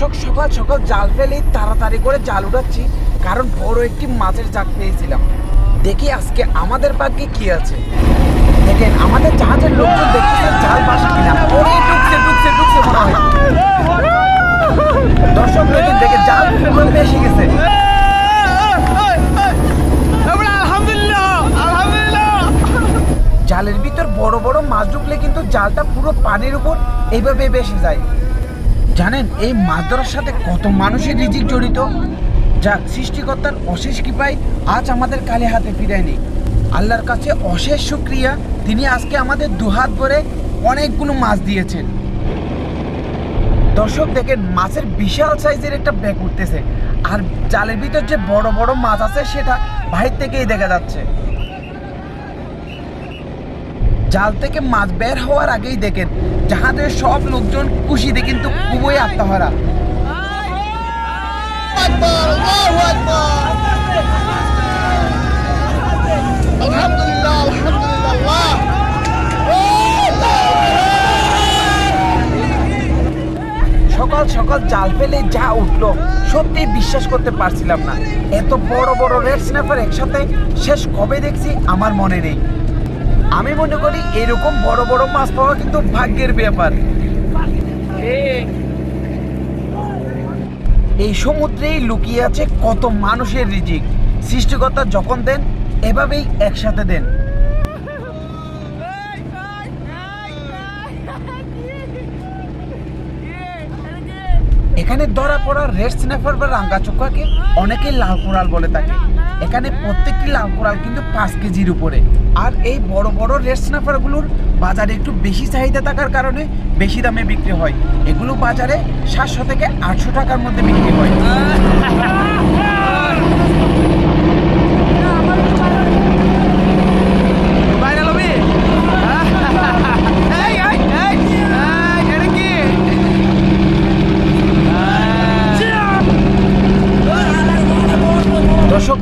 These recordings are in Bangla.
দর্শক, সকাল সকাল জাল ফেলেই তাড়াতাড়ি করে জাল উঠাচ্ছি, কারণ বড় একটি মাছের জাক পেয়েছিলাম। দেখি আজকে আমাদের ভাগ্যে কি আছে। দেখেন, আমাদের জাহাজের লোকজন দেখতেছেন জাল বাসা কিনা। ফেলে জালের ভিতর বড় বড় মাছ ঢুকলে কিন্তু জালটা পুরো পানির উপর এইভাবে বেশি যায়। জানেন, এই মাছ ধরার সাথে কত মানুষের রিজিক জড়িত? যাক সৃষ্টিকর্তার অশেষ কৃপায় আজ আমাদের কালে হাতে ফিরায়নি। আল্লাহর কাছে অশেষ শুক্রিয়া, তিনি আজকে আমাদের দুহাত ভরে অনেকগুলো মাছ দিয়েছেন। দর্শক, দেখেন, মাছের বিশাল সাইজের একটা ব্যাগ উঠতেছে। আর জালের ভিতর যে বড় বড় মাছ আছে, সেটা বাহির থেকেই দেখা যাচ্ছে। জাল থেকে মাছ বের হওয়ার আগেই দেখেন, জাহাজের সব লোকজন খুশিতে কিন্তু খুবই আত্মহারা। সকাল সকাল জাল ফেলে যা উঠল সত্যি বিশ্বাস করতে পারছিলাম না। এত বড় বড় রেড স্ন্যাপার একসাথে শেষ কবে দেখছি আমার মনে নেই। আমি মনে করি এরকম বড় বড় মাছ পাওয়া কিন্তু ভাগ্যের ব্যাপার। এই সমুদ্রেই লুকিয়ে আছে কত মানুষের রিজিক। সৃষ্টিকর্তা যখন দেন, এভাবেই একসাথে দেন। এখানে ধরা পড়া রেড স্ন্যাপার বা রাঙ্গা চোখাকে অনেকেই লাল কোরাল বলে থাকে। এখানে প্রত্যেকটি লাল কোরাল কিন্তু পাঁচ কেজির উপরে। আর এই বড় বড় রেড স্নাফারগুলোর বাজারে একটু বেশি চাহিদা থাকার কারণে বেশি দামে বিক্রি হয়। এগুলো বাজারে সাতশো থেকে আটশো টাকার মধ্যে বিক্রি হয়।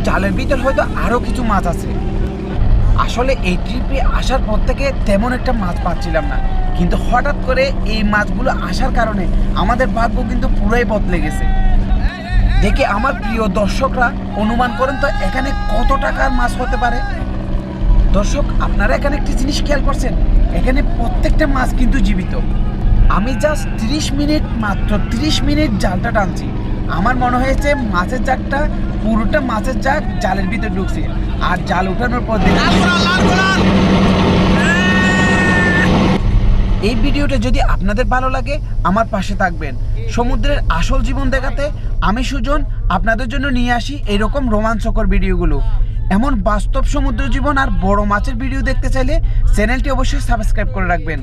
জালের ভিতর হয়তো আরও কিছু মাছ আছে। আসলে এই ট্রিপে আসার পর থেকে তেমন একটা মাছ পাচ্ছিলাম না। কিন্তু হঠাৎ করে এই মাছগুলো আসার কারণে আমাদের ভাগ্য কিন্তু পুরোই বদলে গেছে। দেখে আমার প্রিয় দর্শকরা অনুমান করেন তো এখানে কত টাকার মাছ হতে পারে? দর্শক, আপনারা এখানে একটি জিনিস খেয়াল করছেন? এখানে প্রত্যেকটা মাছ কিন্তু জীবিত। আমি জাস্ট তিরিশ মিনিট, মাত্র তিরিশ মিনিট জালটা টানছি। আমার মনে হয়েছে মাছের জাগটা পুরোটা মাছের জাগ জালের ভিতরে ঢুকছে। আর জাল উঠানোর পর দেখি এই ভিডিওটা যদি আপনাদের ভালো লাগে আমার পাশে থাকবেন। সমুদ্রের আসল জীবন দেখাতে আমি সুজন আপনাদের জন্য নিয়ে আসি এরকম রোমাঞ্চকর ভিডিওগুলো। এমন বাস্তব সমুদ্র জীবন আর বড় মাছের ভিডিও দেখতে চাইলে চ্যানেলটি অবশ্যই সাবস্ক্রাইব করে রাখবেন।